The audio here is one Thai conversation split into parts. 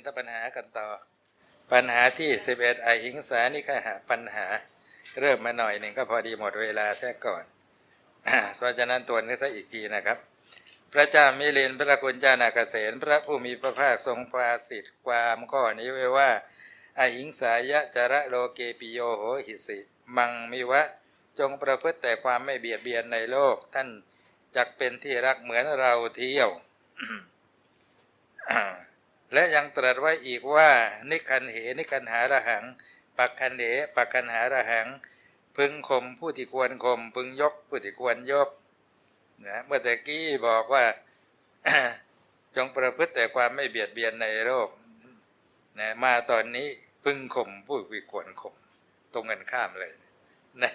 นทปัญหากันต่อ ปัญหาที่สิบเอ็ดอหิงสานี่ก็หาปัญหา เริ่มมาหน่อยหนึ่งก็พอดีหมดเวลาแท้ก่อน เพราะฉะนั้นตัวนี้ซะอีกทีนะครับ พระเจ้ามิลินพระกุณเจ้านาเกษตพระผู้มีพระภาคทรงภาสิทธิ์ความข้อนี้ไว้ว่า อหิงสายะจระโลเกปิโยโหหิสิ มังมิวะ จงประพฤติแต่ความไม่เบียดเบียนในโลก ท่านจักเป็นที่รักเหมือนเราเที่ยว และยังตรัสไว้อีกว่า นิคันเห นิคันหาระหัง ปักคันเหปักคันหาระหัง พึงข่มผู้ที่ควรข่มพึงยกผู้ที่ควรยกนะเมื่อต่กี้บอกว่า จงประพฤติแต่ความไม่เบียดเบียนในโลกนะมาตอนนี้พึงข่มผู้ที่ควรข่มตรงกันข้ามเลยนะ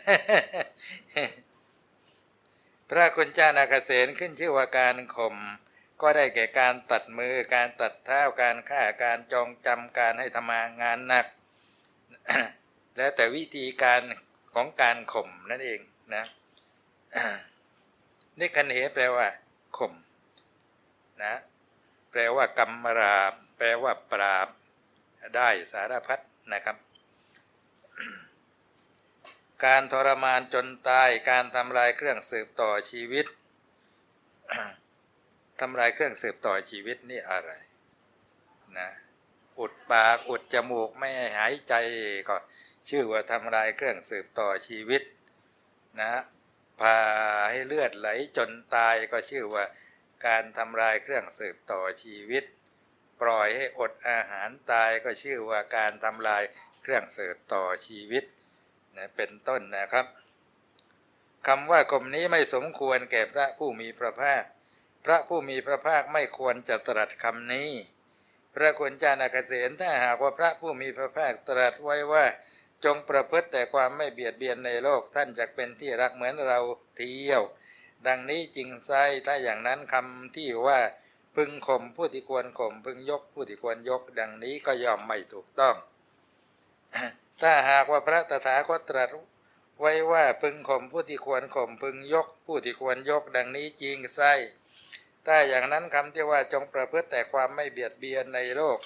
พระคุณเจ้านาคเษนขึ้นชื่อว่าการข่ม ก็ได้แก่การตัดมือการตัดเท้าการฆ่าการจองจำการให้ทำงานหนัก แล้วแต่วิธีการของการข่มนั่นเองนะนี่คันเหแปลว่าข่มนะแปลว่ากรรมราบ แปลว่าปราบ ได้สารพัดนะครับ การทรมานจนตายการทำลายเครื่องสืบต่อชีวิต ทำลายเครื่องสืบต่อชีวิตนี่อะไรนะอุดปากอุดจมูกไม่หายใจก็ชื่อว่าทำลายเครื่องสืบต่อชีวิตนะพาให้เลือดไหลจนตายก็ชื่อว่าการทำลายเครื่องสืบต่อชีวิต ปล่อยให้อดอาหารตายก็ชื่อว่าการทำลายเครื่องสืบต่อชีวิตนะเป็นต้นนะครับคำว่ากลมนี้ไม่สมควรแก่พระผู้มีพระภาค พระผู้มีพระภาคไม่ควรจะตรัสคำนี้ พระคุณเจ้านาคเษนถ้าหากว่าพระผู้มีพระภาคตรัสไว้ว่า จงประพฤติแต่ความไม่เบียดเบียนในโลกท่านจะเป็นที่รักเหมือนเราเที่ยว ดังนี้จริงไซถ้าอย่างนั้นคำที่ว่าพึงข่มผู้ที่ควรข่มพึงยกผู้ที่ควรยก ดังนี้ก็ย่อมไม่ถูกต้อง ถ้าหากว่าพระตถาคตตรัสไว้ว่าพึงข่มผู้ที่ควรข่มพึงยก ผู้ที่ควรยก ดังนี้จริงไซ ถ้าอย่างนั้นคำที่ว่าจงประพฤติแต่ความไม่เบียดเบียนในโลก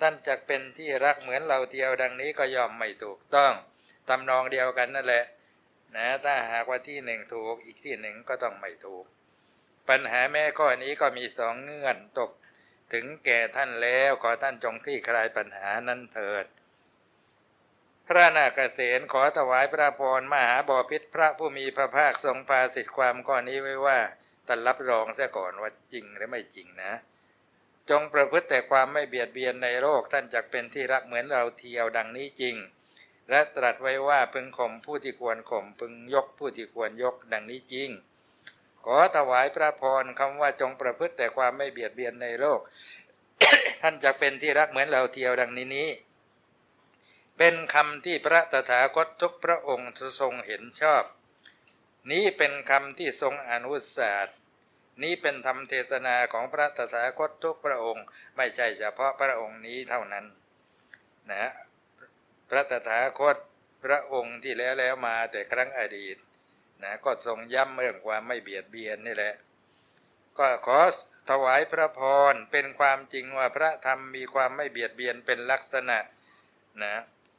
ท่านจะเป็นที่รักเหมือนเราเทียวดังนี้ก็ย่อมไม่ถูกต้องตำนองเดียวกันนั่นแหละนะถ้าหากว่าที่หนึ่งถูกอีกที่หนึ่งก็ต้องไม่ถูก ปัญหาแม่ข้อนี้ก็มีสองเงื่อนตกถึงแก่ท่านแล้วขอท่านจงคลี่คลายปัญหานั้นเถิด พระนาคเษนขอถวายพระพรมหาบอพิษพระผู้มีพระภาคทรงพาสิทธิความข้อนี้ไว้ว่า ท่านรับรองเสียก่อนว่าจริงหรือไม่จริงนะ จงประพฤติแต่ความไม่เบียดเบียนในโลกท่านจะเป็นที่รักเหมือนเราเที่ยวดังนี้จริง และตรัสไว้ว่าพึงข่มผู้ที่ควรข่มพึงยกผู้ที่ควรยกดังนี้จริง ขอถวายพระพรคำว่าจงประพฤติแต่ความไม่เบียดเบียนในโลก ท่านจะเป็นที่รักเหมือนเราเที่ยวดังนี้นี้เป็นคำที่พระตถาคตทุกพระองค์ทรงเห็นชอบ นี้เป็นคำที่ทรงอนุสาสนี้เป็นธรรมเทศนาของพระตถาคตทุกพระองค์ ไม่ใช่เฉพาะพระองค์นี้เท่านั้นนะพระตถาคตพระองค์ที่แล้วแล้วมาแต่ครั้งอดีตนะก็ทรงย้ำเรื่องความไม่เบียดเบียนนี่แหละ ก็ขอถวายพระพรเป็นความจริงว่าพระธรรมมีความไม่เบียดเบียนเป็นลักษณะนะ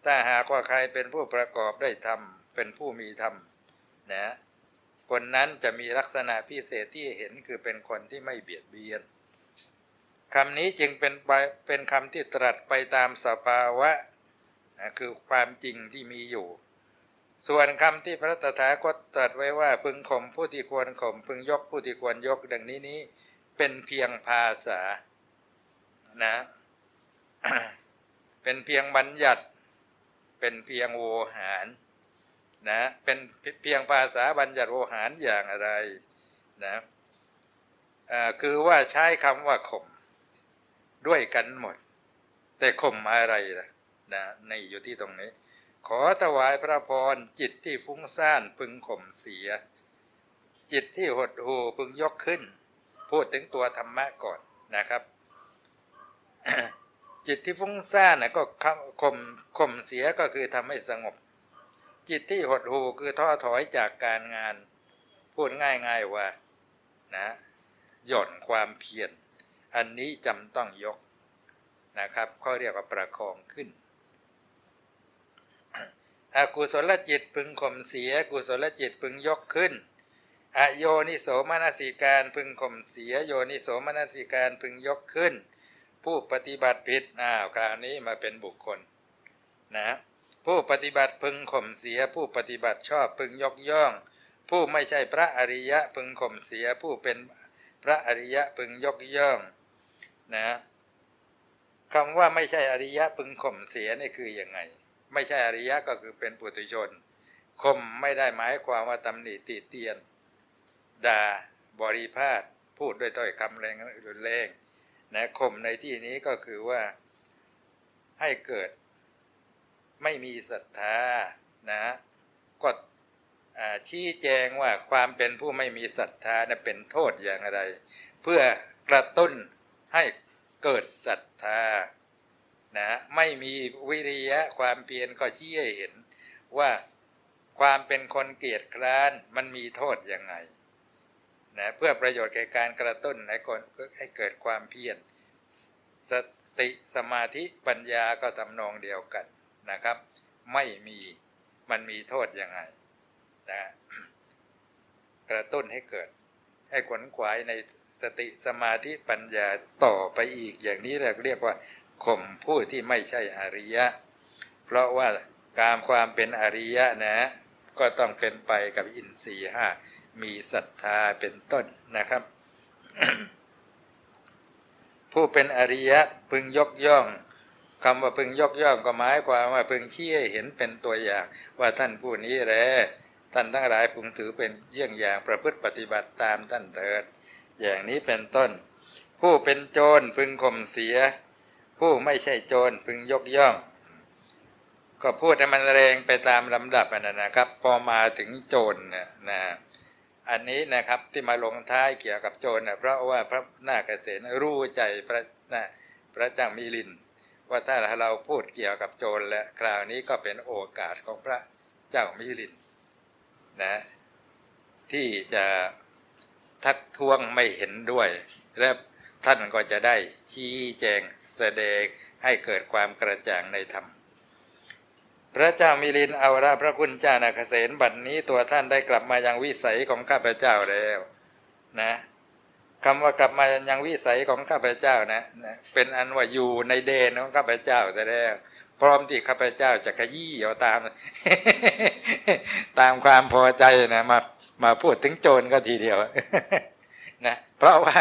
ถ้าหากว่าใครเป็นผู้ประกอบได้ธรรมเป็นผู้มีธรรมนะ คนนั้นจะมีลักษณะพิเศษที่เห็นคือเป็นคนที่ไม่เบียดเบียนคำนี้จึงเป็นเป็นคำที่ตรัสไปตามสภาวะนะคือความจริงที่มีอยู่ ส่วนคำที่พระตถาคตตรัสไว้ว่าพึงข่มผู้ที่ควรข่มพึงยกผู้ที่ควรยกดังนี้นี้ เป็นเพียงภาษานะเป็นเพียงบัญญัติ เป็นเพียงโวหาร นะเป็นเพียงภาษาบัญญัติโวหารอย่างอะไรนะคือว่าใช้คำว่าข่มด้วยกันหมด แต่ข่มอะไรล่ะนะในอยู่ที่ตรงนี้ ขอถวายพระพรจิตที่ฟุ้งซ่านพึงข่มเสีย จิตที่หดหูพึงยกขึ้น พูดถึงตัวธรรมะก่อนนะครับ จิตที่ฟุ้งซ่านนะก็ข่มข่มเสียก็คือทำให้สงบ จิตที่หดหู่คือท้อถอยจากการงาน พูดง่ายๆว่านะหย่อนความเพียรอันนี้จำต้องยกนะครับเขาเรียกว่าประคองขึ้น อกุศลจิตพึงข่มเสีย กุศลจิตพึงยกขึ้น อโยนิโสมนสิการพึงข่มเสีย โยนิโสมนสิการพึงยกขึ้น ผู้ปฏิบัติผิดอ้าวคราวนี้มาเป็นบุคคลนะ ผู้ปฏิบัติพึงข่มเสีย ผู้ปฏิบัติชอบพึงยกย่อง ผู้ไม่ใช่พระอริยะพึงข่มเสีย ผู้เป็นพระอริยะพึงยกย่องนะคำว่าไม่ใช่อริยะพึงข่มเสียนี่คืออยังไง ไม่ใช่อริยะก็คือเป็นปุถุชนข่มไม่ได้หมายความว่าตำหนิติเตียนด่าบริพาทพูดด้วยถ้อยคำแรงรุนแรงนะข่มในที่นี้ก็คือว่าให้เกิด ไม่มีศรัทธานะก็ชี้แจงว่าความเป็นผู้ไม่มีศรัทธานะเป็นโทษอย่างไร เพื่อกระตุ้นให้เกิดศรัทธานะไม่มีวิริยะความเพียรก็ชี้ให้เห็นว่าความเป็นคนเกียจคร้านมันมีโทษยังไงนะเพื่อประโยชน์แก่การกระตุ้นให้คนให้เกิดความเพียรสติสมาธิปัญญาก็ทำนองเดียวกัน นะครับ ไม่มีมันมีโทษยังไงนะกระตุ้นให้เกิด ให้ขวนขวายในสติสมาธิปัญญาต่อไปอีกอย่างนี้เราเรียกว่าข่มผู้ที่ไม่ใช่อริยะ เพราะว่าการความเป็นอริยะนะ ก็ต้องเป็นไปกับอินทรีย์ห้ามีศรัทธาเป็นต้นนะครับ ผู้เป็นอริยะพึงยกย่อง คำว่าพึงยกย่องก็หมายความว่าพึงชี้ให้เห็นเป็นตัวอย่าง ว่าท่านผู้นี้แหละท่านทั้งหลายพึงถือเป็นเยี่ยงอย่างประพฤติปฏิบัติตามท่านเถิด อย่างนี้เป็นต้น ผู้เป็นโจรพึงข่มเสีย ผู้ไม่ใช่โจรพึงยกย่อง ก็พูดให้มันแรงไปตามลำดับนะนะครับ พอมาถึงโจรนี่ยนะอันนี้นะครับที่มาลงท้ายเกี่ยวกับโจรนะเพราะว่าพระนาคเษนรู้ใจพระนะพระเจ้ามิลิน ว่าถ้าเราพูดเกี่ยวกับโจรแล้วคราวนี้ก็เป็นโอกาสของพระเจ้ามิลินนะที่จะทักท้วงไม่เห็นด้วย และท่านก็จะได้ชี้แจงแสดงให้เกิดความกระจ่างในธรรม พระเจ้ามิลินเอาละพระคุณเจ้านาคเษนบัดนนี้ตัวท่านได้กลับมายังวิสัยของข้าพเจ้าแล้ว นะ คำว่ากลับมายังวิสัยของข้าพเจ้านะนะเป็นอันว่าอยู่ในเดนของข้าพเจ้าแต่แล้วพร้อมที่ข้าพเจ้าจะขยี้เอาตาม ตามความพอใจนะมามาพูดถึงโจรก็ทีเดียวนะเพราะว่า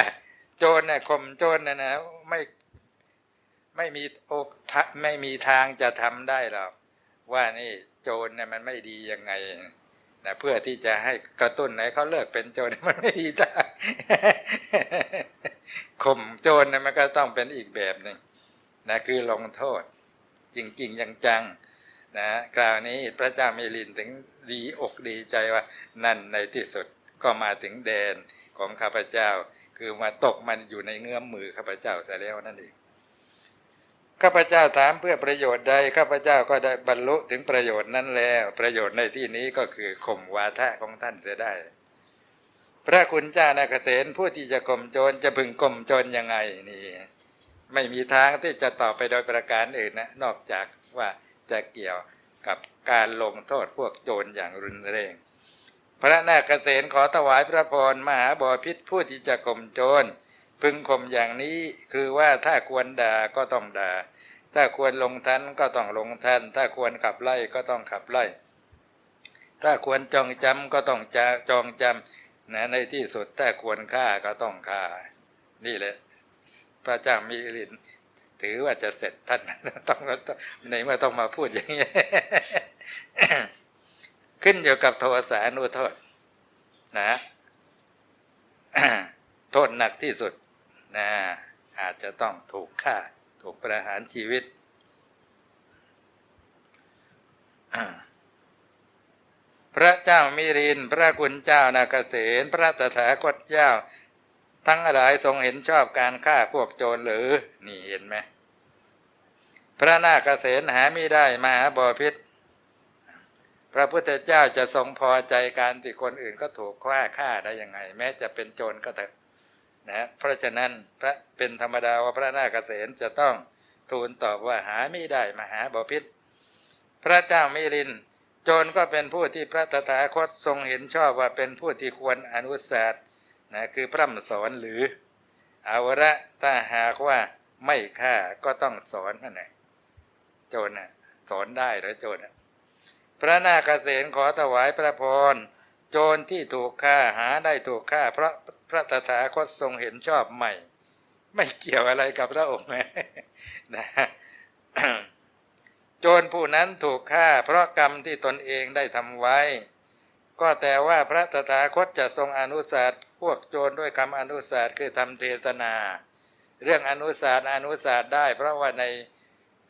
โจรเนี่ยข่มโจรนะนะไม่ไม่มีโอกไม่มีทางจะทำได้หรอกว่านี่โจรเนี่ยมันไม่ดียังไง นะเพื่อที่จะให้กระตุ้นให้เขาเลิกเป็นโจรมันไม่ดีทางข่มโจรนี่ยมันก็ต้องเป็นอีกแบบหนึ่งนะคือลงโทษ จริง ๆ จังๆนะคราวนี้พระเจ้ามิลินถึงดีอกดีใจว่านั่นในที่สุดก็มาถึงแดนของข้าพเจ้า คือมาตกมันอยู่ในเงื้อมมือข้าพเจ้าแต่แล้วนั่นเอง ข้าพเจ้าถามเพื่อประโยชน์ใดข้าพเจ้าก็ได้บรรลุถึงประโยชน์นั้นแล้ว ประโยชน์ในที่นี้ก็คือข่มวาทะของท่านเสียได้ พระคุณเจ้านาเกษตผู้ที่จะข่มโจรจะพึงข่มโจรยังไงนี่ ไม่มีทางที่จะตอบไปโดยประการอื่นนะ นอกจากว่าจะเกี่ยวกับการลงโทษพวกโจรอย่างรุนแรงพระนาคเษนขอถวายพระพรมหาบอพิษผู้ที่จะข่มโจร พึงข่มอย่างนี้คือว่าถ้าควรด่าก็ต้องด่า ถ้าควรลงทันก็ต้องลงทัน ถ้าควรขับไล่ก็ต้องขับไล่ ถ้าควรจองจำก็ต้องจจองจำนะในที่สุดถ้าควรฆ่าก็ต้องฆ่า นี่แหละ พระเจ้ามีลินถือว่าจะเสร็จท่านต้องในเมื่อต้องมาพูดอย่างนี้ขึ้นอยู่กับโทสานุโทษนะโทษหนักที่สุด นะอาจจะต้องถูกฆ่าถูกประหารชีวิต พระเจ้ามิริน พระคุณเจ้านาเกษนพระตถาคตเจ้า ทั้งหลายทรงเห็นชอบการฆ่าพวกโจรหรือ นี่เห็นไหมพระนาคเษนหาไม่ได้มหาบอพิษ พระพุทธเจ้าจะทรงพอใจการที่คนอื่นก็ถูกฆ่าฆ่าได้ยังไง แม้จะเป็นโจรก็เถอะ นะเพราะฉะนั้นพระเป็นธรรมดาว่าพระนาคเษนจะต้องทูลตอบว่าหาไม่ได้มหาบพิษพระเจ้ามิลินโจรก็เป็นผู้ที่พระตถาคตทรงเห็นชอบว่าเป็นผู้ที่ควรอนุสาสนะคือพร่ำสอนหรือเอาละถ้าหากว่าไม่ฆ่าก็ต้องสอนนั่นแหละโจรน่ะสอนได้หรือโจรน่ะพระนาคเษนขอถวายพระพรโจรที่ถูกฆ่าหาได้ถูกฆ่าเพราะ ระตถาคตทรงเห็นชอบใหม่ ไม่เกี่ยวอะไรกับพระองค์นะโจรผู้นั้นถูกฆ่า เพราะกรรมที่ตนเองได้ทำไว้ ก็แต่ว่าพระตถาคตจะทรงอนุสาสพวกโจรด้วยคำอนุสาสคือทำเทศนา เรื่องอนุสาสอนุสาสได้ เพราะว่าใน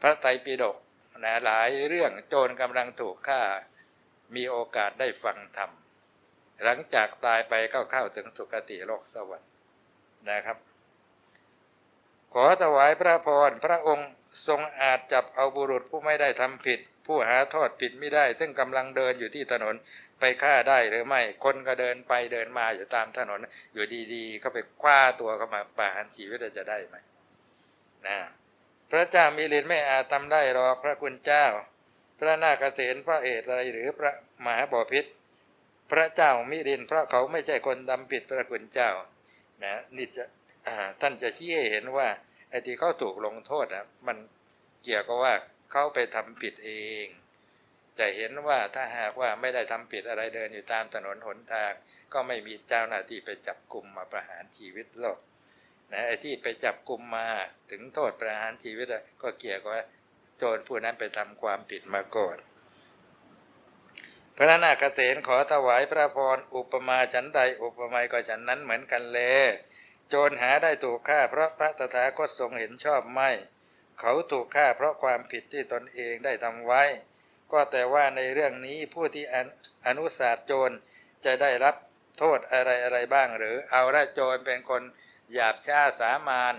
พระไตรปิฎกนะหลายเรื่องโจรกำลังถูกฆ่า มีโอกาสได้ฟังธรรม หลังจากตายไปก็เข้าถึงสุคติโลกสวรรค์นะครับ ขอถวายพระพรพระองค์ทรงอาจจับเอาบุรุษผู้ไม่ได้ทำผิด ผู้หาโทษผิดไม่ได้ ซึ่งกำลังเดินอยู่ที่ถนนไปฆ่าได้หรือไม่ คนก็เดินไปเดินมาอยู่ตามถนน อยู่ดีๆเขาไปคว้าตัวเข้ามาประหารชีวิตจะได้ไหมนะพระเจ้ามิลินไม่อาจทำได้หรอกพระคุณเจ้า พระนาคเษนพระเอตอะไรหรือพระมหาบอพิษ พระเจ้ามิลินเพราะเขาไม่ใช่คนดำผิดพระคุณเจ้านะนี่จะท่านจะชี้ให้เห็นว่าไอ้ที่เขาถูกลงโทษนะมันเกี่ยวกับว่าเขาไปทำผิดเอง จะเห็นว่าถ้าหากว่าไม่ได้ทำผิดอะไรเดินอยู่ตามถนนหนทาง ก็ไม่มีเจ้าหน้าที่ไปจับกลุ่มมาประหารชีวิตหรอกนะไอ้ที่ไปจับกลุ่มมาถึงโทษประหารชีวิตก็เกี่ยวกับโจรผู้นั้นไปทำความผิดมาก่อน พระนาคเษนขอถวายพระพรอุปมาฉันใดอุปไมยก็ฉันนั้นเหมือนกันเลยโจรหาได้ถูกฆ่าเพราะพระตถาคตทรงเห็นชอบไม่ เขาถูกฆ่าเพราะความผิดที่ตนเองได้ทำไว้ ก็แต่ว่าในเรื่องนี้ผู้ที่อนุสาสโจรจะได้รับโทษอะไรอะไรบ้างหรือเอาละโจรเป็นคนหยาบช้าสามาน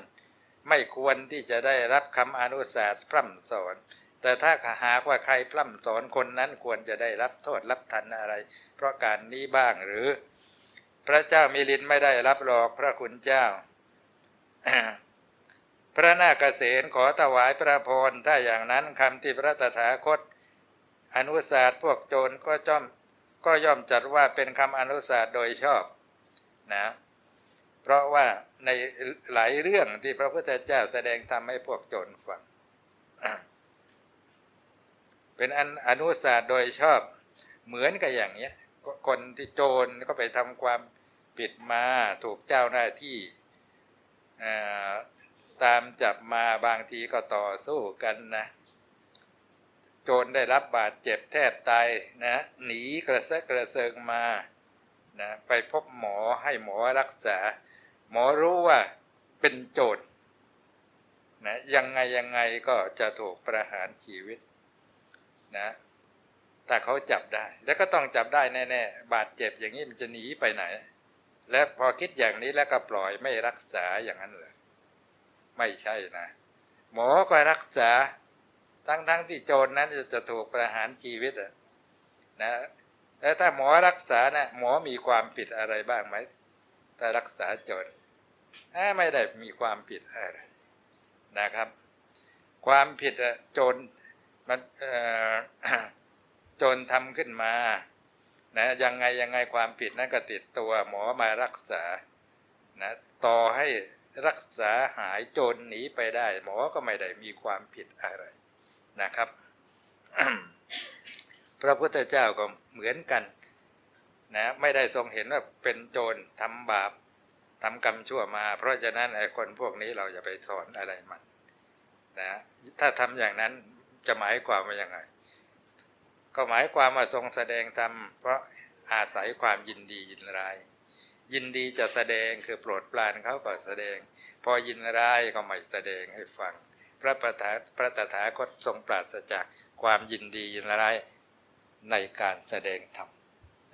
ไม่ควรที่จะได้รับคำอนุสาสพร่ำสอน แต่ถ้าหากว่าใครพร่ำสอนคนนั้นควรจะได้รับโทษรับทันอะไร เพราะการนี้บ้างหรือ พระเจ้ามิลินไม่ได้รับหลอกพระคุณเจ้า พระนาคเษนขอถวายพระพรถ้าอย่างนั้นคำที่พระตถาคต อนุสาสพวกโจรก็จ้อมก็ย่อมจัดว่าเป็นคำอนุสาสโดยชอบนะเพราะว่าในหลายเรื่องที่พระพุทธเจ้าแสดงทำให้พวกโจรฟัง เป็นอันอนุสาสโดยชอบเหมือนกับอย่างเนี้ยคนที่โจรก็ไปทำความผิดมาถูกเจ้าหน้าที่ตามจับมาบางทีก็ต่อสู้กันนะโจรได้รับบาดเจ็บแทบตายนะหนีกระเซาะกระเซิงมานะไปพบหมอให้หมอรักษา หมอรู้ว่าเป็นโจรนะยังไงยังไงก็จะถูกประหารชีวิต นะแต่เขาจับได้ แล้วก็ต้องจับได้แน่ๆบาดเจ็บอย่างนี้มันจะหนีไปไหน และพอคิดอย่างนี้แล้วก็ปล่อยไม่รักษาอย่างนั้นเลยไม่ใช่นะ หมอก็รักษา ทั้งๆทที่โจรนั้นจะถูกประหารชีวิตนะแล้วถ้าหมอรักษานะหมอมีความผิดอะไรบ้างไหมถ้ารักษาโจรไม่ได้มีความผิดอะไรนะครับ ความผิดโจรมัน โจรทำขึ้นมานะยังไงยังไงความผิดนั้นก็ติดตัวหมอมารักษานะต่อให้รักษาหายโจรหนีไปได้ หมอก็ไม่ได้มีความผิดอะไรนะครับ พระพุทธเจ้าก็เหมือนกันนะไม่ได้ทรงเห็นว่าเป็นโจรทำบาปทำกรรมชั่วมา เพราะฉะนั้นไอ้คนพวกนี้เราอย่าไปสอนอะไรมันนะถ้าทำอย่างนั้น จะหมายความว่ายังไง ก็หมายความว่าทรงแสดงธรรมเพราะอาศัยความยินดียินร้าย ยินดีจะแสดงคือโปรดปรานเขาก็แสดง พอยินร้ายก็ไม่แสดงให้ฟัง พระประธาพระตถาคตทรงปราศจากความยินดียินร้ายในการแสดงธรรม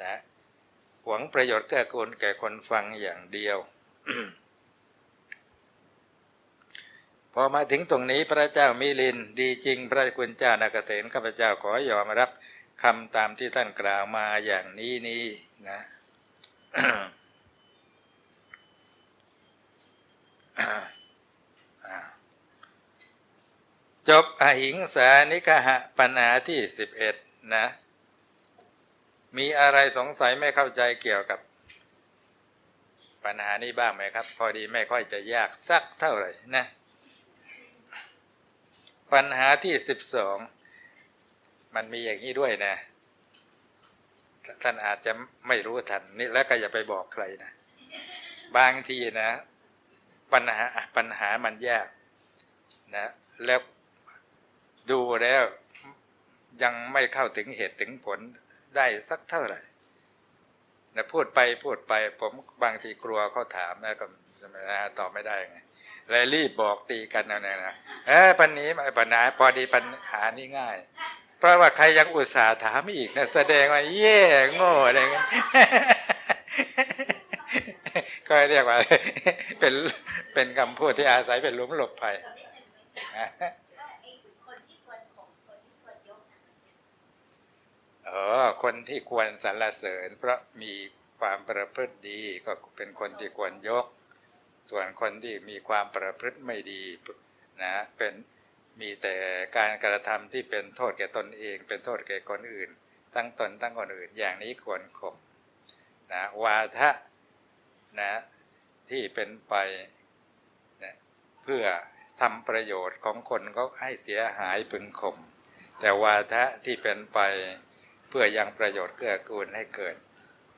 นะหวังประโยชน์แก่คนแก่คนฟังอย่างเดียวพ อมาถึงตรงนี้พระเจ้ามิลินดีจริงพระคุณเจ้านาเกษตรข้าพเจ้าขอยอมรับคำตามที่ท่านกล่าวมาอย่างนี้นี้นะจบอหิงสานิกหะปัญหาที่สิบเอ็ดนะ มีอะไรสงสัยไม่เข้าใจเกี่ยวกับ ปัญหานี้บ้างไหมครับ พอดีไม่ค่อยจะยากสักเท่าไหร่นะ ปัญหาที่สิบสองมันมีอย่างนี้ด้วยนะ ท่านอาจจะไม่รู้ทันนี่แล้วก็อย่าไปบอกใครนะ บางทีนะ ปัญหาปัญหามันยากนะ แล้วดูแล้วยังไม่เข้าถึงเหตุถึงผลได้สักเท่าไหร่นะพูดไปพูดไป ผมบางทีกลัวเขาถามแล้วก็ตอบไม่ได้ไง เลยรีบบอกตีกันนะนะนะเออปัญนี้ปัญหาพอดีปัญหานี้ง่าย เพราะว่าใครยังอุตส่าห์ถามอีกนะแสดงว่าเย่โง่อะไรเงี้ยก็เรียกว่า เป็นเป็นคำพูดที่อาศัยเป็นลุมหลบภัยเออคนที่ควรสรรเสริญ เพราะมีความประพฤติดีก็เป็นคนที่ควรยก ส่วนคนที่มีความประพฤติไม่ดีนะเป็นมีแต่การกระทำที่เป็นโทษแก่ตนเอง เป็นโทษแก่คนอื่น ตั้งตนตั้งคนอื่นอย่างนี้ควรข่มนะวาทะนะที่เป็นไปนะเพื่อทำประโยชน์ของคนเขาให้เสียหายพึงข่มแต่วาทะที่เป็นไปเพื่อยังประโยชน์เกื้อกูลให้เกิด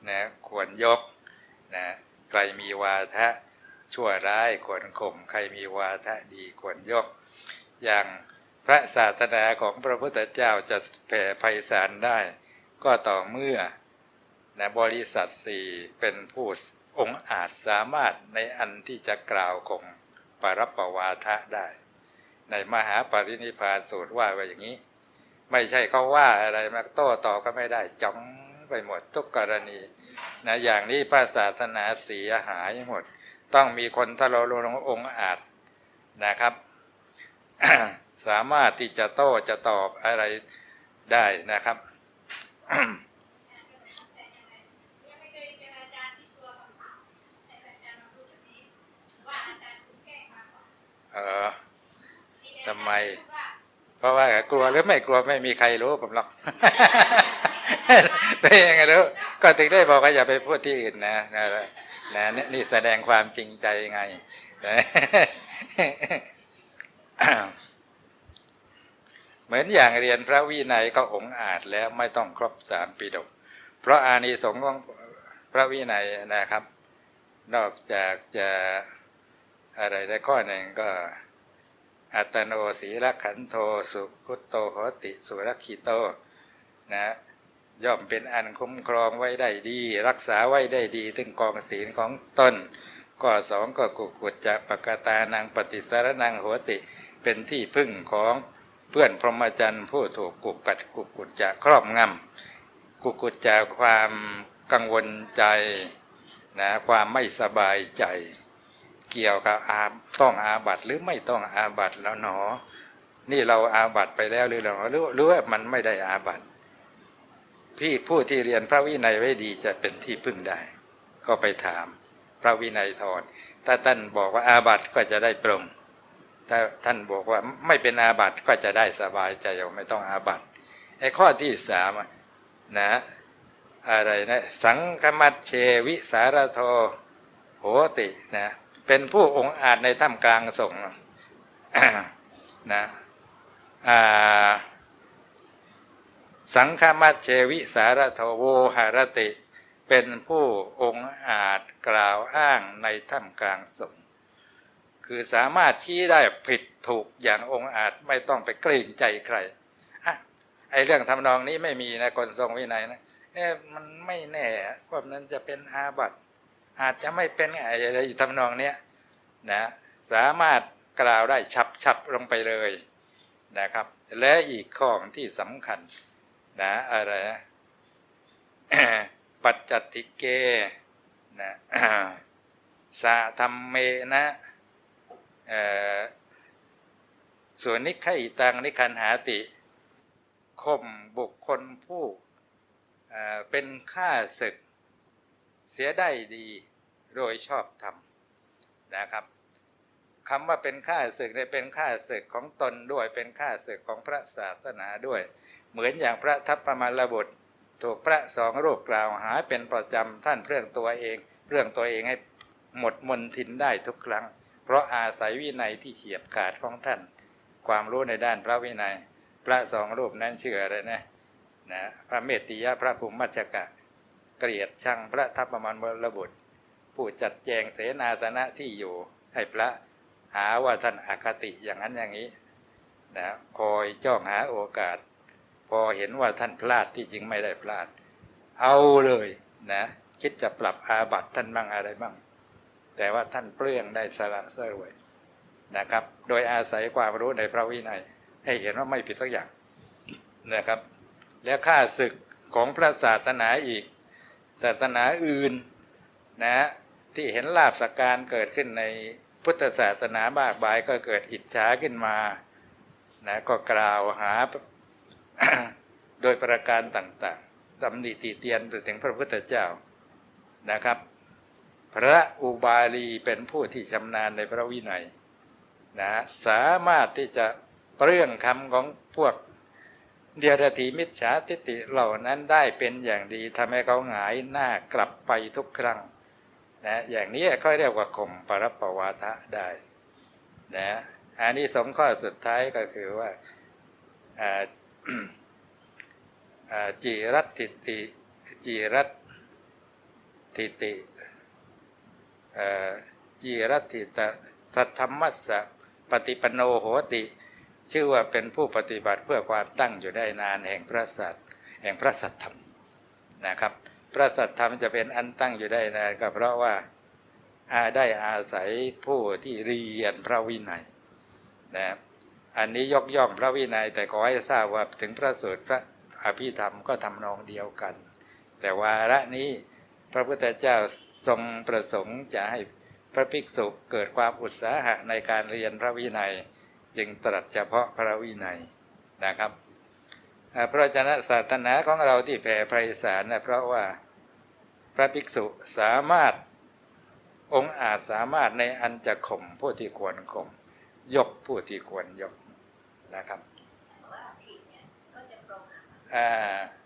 นะควรยกนะใครมีวาทะ ชั่วร้ายควรข่มใครมีวาทะดีควรยก อย่างพระศาสนาของพระพุทธเจ้าจะแผ่ไพศาลได้ ก็ต่อเมื่อนะบริษัทสี่เป็นผู้องค์อาจสามารถในอันที่จะกล่าวคงปรับปวาทะได้ ในมหาปรินิพานสูตรว่าไว้อย่างนี้ ไม่ใช่เขาว่าอะไรมาโต้ตอบก็ไม่ได้จ้องไปหมดทุกกรณีนะอย่างนี้พระศาสนาเสียหายหมด ต้องมีคนทะเลาลงองค์อาจนะครับ สามารถที่จะโต้จะตอบอะไรได้นะครับเออทำไม เพราะว่ากลัวหรือไม่กลัวไม่มีใครรู้ผมหรอกเป็นยังไงรู้ก็ถึงได้บอกว่าอย่าไปพูดที่อื่นนะนะ นะนี่แสดงความจริงใจไงเหมือนอย่างเรียนพระวินัยก็องอาจแล้วไม่ต้องครบสามปีดก เพราะอานิสงส์ของพระวินัยนะครับ นอกจากจะอะไรได้ข้อหนึ่งก็ อัตโนสีรขันโทสุขุตโตโหติ สุรคิโตนะ ย่อมเป็นอันคุ้มครองไว้ได้ดี รักษาไว้ได้ดีถึงกองศีลของตนก็สองก็กุกุจจะปกตานางปฏิสารนางโหติเป็นที่พึ่งของเพื่อนพรหมจรรย์ผู้ถูกกุกกัดกุกุจจะครอบงำกุกุจจะความกังวลใจนะความไม่สบายใจ เกี่ยวกับอาต้องอาบัตหรือไม่ต้องอาบัตแล้วหนอ นี่เราอาบัตไปแล้วหรือเราหรือหรือว่ามันไม่ได้อาบัต พี่ผู้ที่เรียนพระวินัยไว้ดีจะเป็นที่พึ่งได้ ก็ไปถามพระวินัยทอนถ้าท่านบอกว่าอาบัติก็จะได้ปรงถ้าท่านบอกว่าไม่เป็นอาบัติก็จะได้สบายใจไม่ต้องอาบัติไอ้ข้อที่สามนะอะไรนะสังคมัตเชวิสารโทโหตินะเป็นผู้องอาจในถ้ำกลางสงฆ์นะ สังฆมัตเชวิสารโทโวหารติ เป็นผู้องอาจกล่าวอ้างในถ้ำกลางสงฆ์คือสามารถชี้ได้ผิดถูกอย่างองอาจไม่ต้องไปเกรงใจใครอะไอเรื่องทำนองนี้ไม่มีนะคนทรงวินัยนะเอ๊ะมันไม่แน่ว่านั้นจะเป็นอาบัติอาจจะไม่เป็นอะไรทำนองเนี้ยนะสามารถกล่าวได้ฉับฉับลงไปเลยนะครับ และอีกข้อที่สำคัญ นะอะไรนะปัจจติเกนะสาธรรมเมนะส่วนนิขัยตังนิคันหาติข่มบุคคลผู้เป็นข้าศึก เสียได้ดีโดยชอบธรรมนะครับคำว่าเป็นข้าศึกเนี่ยเป็นข้าศึกของตนด้วยเป็นข้าศึกของพระศาสนาด้วย เหมือนอย่างพระทัพประมาลบุตรถูกพระสองรูปกล่าวหาเป็นประจำท่านเรื่องตัวเอง เรื่องตัวเองให้หมดมนทินได้ทุกครั้ง เพราะอาศัยวินัยที่เฉียบขาดของท่าน ความรู้ในด้านพระวินัย พระสองรูปนั้นเชื่ออะไรนะนะพระเมตติยะพระภูมิมัจจกะ เกลียดชังพระทัพประมาณมรบุตรผู้จัดแจงเสนาสนะที่อยู่ให้พระหาว่าท่านอคติอย่างนั้นอย่างนี้นะคอยจ้องหาโอกาส อเห็นว่าท่านพลาดที่จริงไม่ได้พลาด เอาเลยนะ คิดจะปรับอาบัติท่านบ้างอะไรบ้าง แต่ว่าท่านเปลื้องได้สละเสวยนะครับ โดยอาศัยความรู้ในพระวินัย ให้เห็นว่าไม่ผิดสักอย่างนะครับ และค่าศึกของพระศาสนาอีก ศาสนาอื่นนะที่เห็นลาบสักการเกิดขึ้นในพุทธศาสนามากมายก็เกิดอิจฉาขึ้นมานะก็กล่าวหา โดยประการต่างๆตำหนิติเตียนไปถึงพระพุทธเจ้านะครับ พระอุบาลีเป็นผู้ที่ชำนาญในพระวินัยนะสามารถที่จะเปลื้องคำของพวกเดียรถีมิจฉาทิฏฐิเหล่านั้นได้เป็นอย่างดีทำให้เขาหงายหน้ากลับไปทุกครั้งนะอย่างนี้ก็เรียกว่าข่มปรปวาทะได้นะอันนี้สองข้อสุดท้ายก็คือว่า จีรัตติติจีรัตติติจีรัตติตสัทธรรมัสสะปฏิปโนโหติ ชื่อว่าเป็นผู้ปฏิบัติเพื่อความตั้งอยู่ได้นานแห่งพระสัตแห่งพระสัตธรรมนะครับ พระสัตธรรมจะเป็นอันตั้งอยู่ได้นานก็เพราะว่าอาได้อาศัยผู้ที่เรียนพระวินัยนะครับ อันนี้ยกย่องพระวินัย แต่ขอให้ทราบว่าถึงพระสูตรพระอภิธรรมก็ทำนองเดียวกัน แต่วาระนี้พระพุทธเจ้าทรงประสงค์จะให้พระภิกษุเกิดความอุตสาหะในการเรียนพระวินัย จึงตรัสเฉพาะพระวินัยนะครับ เพราะฉะนั้นศาสนาของเราที่แผ่ไพศาลนะเพราะว่าพระภิกษุสามารถองค์อาจสามารถในอันจะข่มผู้ที่ควรข่ม ยกผู้ที่ควรยกนะครับว่าผิดเนี่ยก็จะปรงอะอ่า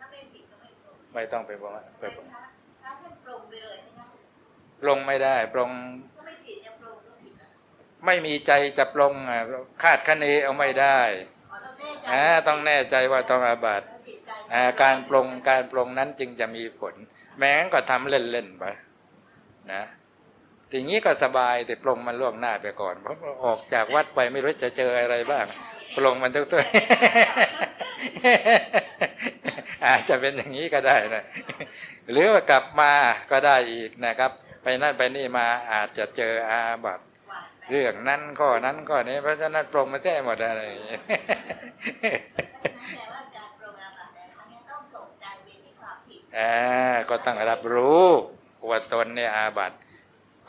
ถ้าไม่ผิดก็ไม่ปรงไม่ต้องไปบอกว่าไปแต่บอกถ้าถ้าท่านปรงไปเลยนะคะปรงไม่ได้ปรงก็ไม่ผิดเนี่ยปรงก็ผิดอะไม่มีใจจะปรงอะคาดคะเนเอาไม่ได้อ๋อต้องแน่ใจอ่าต้องแน่ใจว่าต้องอาบัติแล้วจิตใจอ่าการปรงการปรงนั้นจึงจะมีผล แม้งั้นก็ทำเล่นๆไปนะ ทีนี้ก็สบายแต่ปรงมันล่วงหน้าไปก่อน เพราะออกจากวัดไปไม่รู้จะเจออะไรบ้างปรงมันทุกตัวอาจจะเป็นอย่างนี้ก็ได้นะหรือว่ากลับมาก็ได้อีกนะครับ ไปนั่นไปนี่มาอาจจะเจออาบัติหวานไปเรื่องนั้นข้อนั้นข้อนี้เพราะฉะนั้นปรงมาแท้หมดอะไรอย่างเงี้ยแต่ว่าการปรงอาบัติแต่ครั้งนี้ต้องส่งใจไปที่ความผิดอ่าก็ต้องรับรู้ว่าตนเนี่ยอาบัติ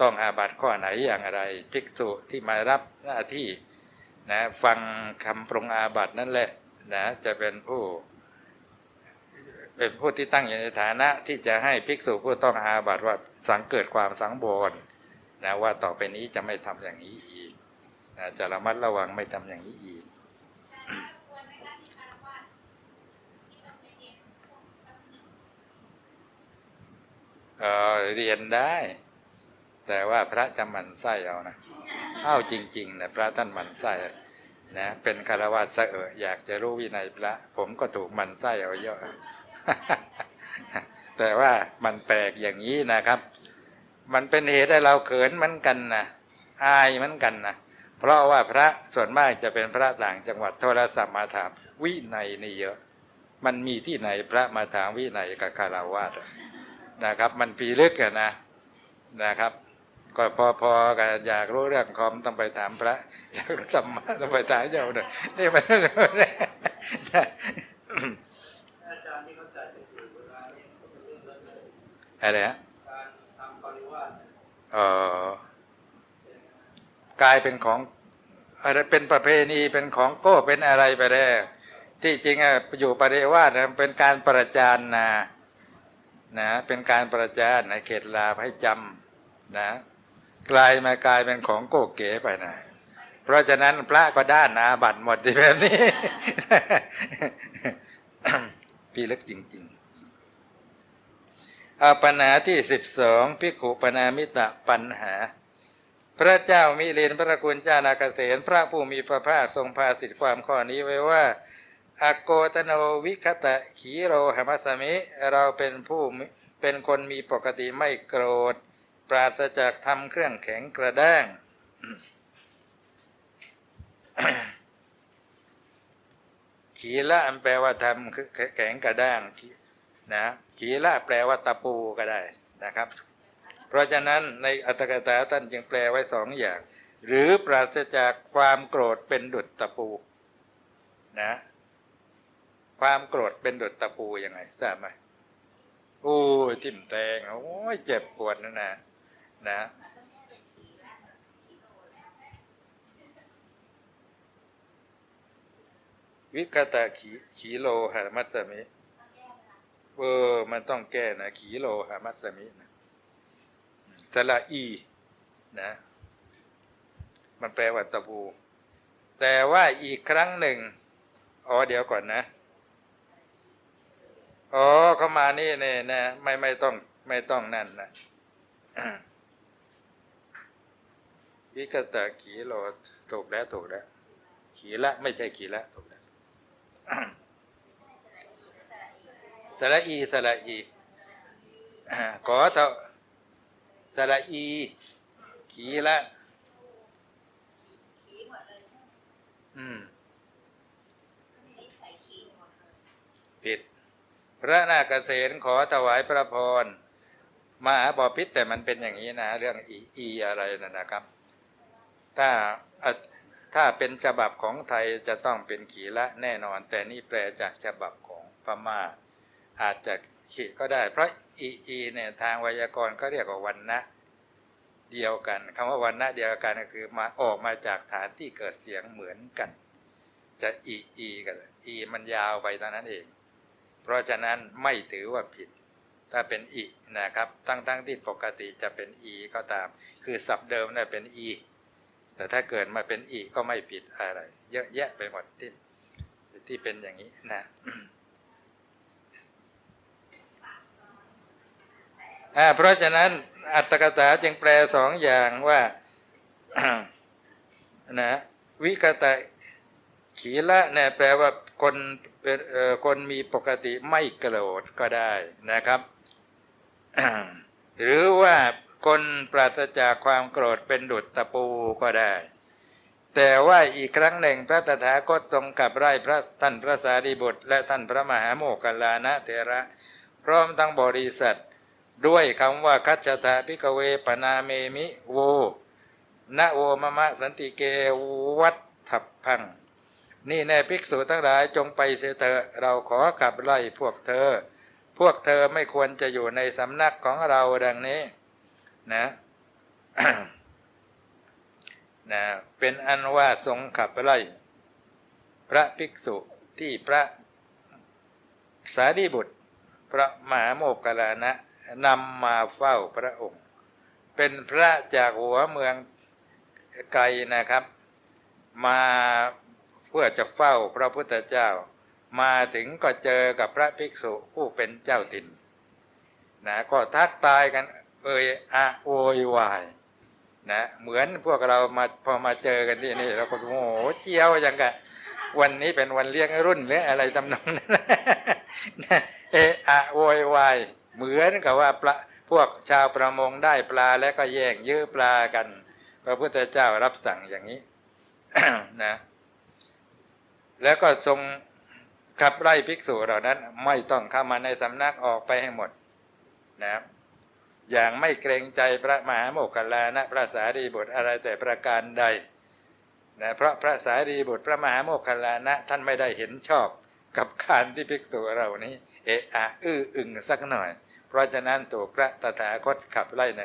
ต้องอาบัติข้อไหนอย่างไร ภิกษุที่มารับหน้าที่นะฟังคำปรงอาบัตินั่นแหละนะจะเป็นผู้ เป็นผู้ที่ตั้งอยู่ในฐานะที่จะให้ภิกษุผู้ต้องอาบัติว่าสังเกิดความสังวรนะว่าต่อไปนี้จะไม่ทำอย่างนี้อีกนะจะระมัดระวังไม่ทำอย่างนี้อีกเออเรียนได้ แต่ว่าพระจะหมันไส้เอานะเอ้าจริงๆนะพระท่านมันไส้นะเป็นคารวะเสออยากจะรู้วินัยพระ ผมก็ถูกมันไส้เอาเยอะแต่ว่ามันแปลกอย่างนี้นะครับ มันเป็นเหตุให้เราเขินเหมือนกันนะอายเหมือนกันนะเพราะว่าพระส่วนมากจะเป็นพระต่างจังหวัดโทรศัพท์มาถามวินัยนี่เยอะ มันมีที่ไหนพระมาถามวินัยกับคารวะอะนะครับ มันปีลึกอะนะนะครับ ก็พอพอๆกันอยากรู้เรื่องคอมต้องไปถามพระอยากรู้ธรรมะต้องไปถามเจ้าหน่อยนี่มันอาจารย์ที่เขาจ่ายเป็นสื่อเวลาเนี่ยเป็นเรื่องเลิศเลยอะไรฮะการทำปริวาสเนี่ยเอ่อกลายเป็นของอะไรเป็นประเพณีเป็นของโก้เป็นอะไรไปแล้วที่จริงอะอยู่ปริวาสนะเป็นการประจานนะนะเป็นการประจานในเขตลาให้จำนะ กลายมากลายเป็นของโกเก๋ไปนะเพราะฉะนั้นพระก็ด้านอาบัตหมดสิแบบนี้พี่ลึกจริงๆอาปัญหาที่สิบสองพิกขุปนามิตะปัญหา พระเจ้ามิลินพระคุณเจ้านาเกษตรพระผู้มีพระภาคทรงพาสิทธิความข้อนี้ไว้ว่าอโกตโนวิคตะขีโรหมัสมิ เราเป็นผู้เป็นคนมีปกติไม่โกรธ ปราศจากทำเครื่องแข็งกระด้างขีละแปลว่าทำคือแข็งกระด้างนะขีละแปลว่าตะปูก็ได้นะครับ เพราะฉะนั้นในอัตถกถาท่านจึงแปลไว้สองอย่าง หรือปราศจากความโกรธเป็นดุจตะปูนะความโกรธเป็นดุจตะปูยังไงทราบไหมโอ้ยทิ่มแทงโอ้ยเจ็บปวดนะนะ นะ วิกตะขีขีโลหามัสสมิเออมันต้องแก้นะขีโลหามัสสมินะสระอีนะ มันแปลว่าตะปู แต่ว่าอีกครั้งหนึ่งอ๋อเดี๋ยวก่อนนะอ๋อเข้ามานี่เนี่ยนะ ไม่ไม่ต้อง ไม่ต้องนั่นนะ วิกตะขีโลถูกแล้วถูกแล้วขีละ ไม่ใช่ขีละถูกแล้วสระอีสระอีขอเถอะสระอี ขีละอืมผิด พระนาคเษนขอถวายพระพรมหาบอพิษแต่มันเป็นอย่างนี้นะ เรื่องอีอีอะไรนะครับ ถ้าถ้าเป็นฉบับของไทยจะต้องเป็นขีละแน่นอน แต่นี่แปลจากฉบับของพม่า อาจจะขีก็ได้ เพราะอีอีเนี่ยทางไวยากรณ์ก็เรียกว่าวันนะเดียวกันคำว่าวันนะเดียวกันก็คือมาออกมาจากฐานที่เกิดเสียงเหมือนกัน จะอีอีกันอีมันยาวไปเท่านั้นเอง เพราะฉะนั้นไม่ถือว่าผิด ถ้าเป็นอีนะครับทั้งทั้งที่ปกติจะเป็นอีก็ตาม คือศัพท์เดิมน่ะเป็นอี แต่ถ้าเกิดมาเป็นอีกก็ไม่ผิดอะไร เยอะแยะไปหมดที่ที่เป็นอย่างนี้นะเพราะฉะนั้นอัตถกถาจึงแปลสองอย่างว่านะวิกตะขีละเนี่ยแปลว่าคนเป็นคนมีปกติไม่โกรธก็ได้นะครับ หรือว่า คนปราศจากความโกรธเป็นดุจตะปูก็ได้ แต่ว่าอีกครั้งหนึ่งพระตถาคตทรงกับไร่พระท่านพระสารีบุตร และท่านพระมหาโมคคัลลานะเถระ พร้อมทั้งบริษัท ด้วยคำว่าคัจจตาพิกเวปนาเมมิโวนะโวมะมะสันติเกวัตถับพัง นี่แน่ภิกษุทั้งหลายจงไปเสเถอะเราขอขับไล่พวกเธอ พวกเธอไม่ควรจะอยู่ในสำนักของเราดังนี้ นะนะเป็นอันว่าทรงขับไล่ พระภิกษุที่พระสารีบุตร พระมหาโมคคัลลานะนำมาเฝ้าพระองค์ เป็นพระจากหัวเมืองไกลนะครับ มาเพื่อจะเฝ้าพระพุทธเจ้า มาถึงก็เจอกับพระภิกษุผู้เป็นเจ้าถิ่นนะก็ทักตายกัน เอ่ยอะโวยวายนะเหมือนพวกเรามาพอมาเจอกันที่นี่เราก็โอ้โหเจียวอย่างกะวันนี้เป็นวันเลี้ยงรุ่นหรืออะไรตำนองนั้นเออะโวยวายเหมือนกับว่าปลาพวกชาวประมงได้ปลาแล้วก็แย่งยื้อปลากัน พระพุทธเจ้ารับสั่งอย่างนี้นะแล้วก็ทรงขับไล่ภิกษุเหล่านั้น ไม่ต้องเข้ามาในสำนักออกไปให้หมดนะครับ อย่างไม่เกรงใจพระมหาโมคคัลลานะพระสารีบุตรอะไรแต่ประการใดนะเพราะพระสารีบุตรพระมหาโมคคัลลานะ ท่านไม่ได้เห็นชอบกับการที่ภิกษุเหล่านี้ เอะอะอื้ออึงสักหน่อย เพราะฉะนั้นตัวพระตถาคตขับไล่ใน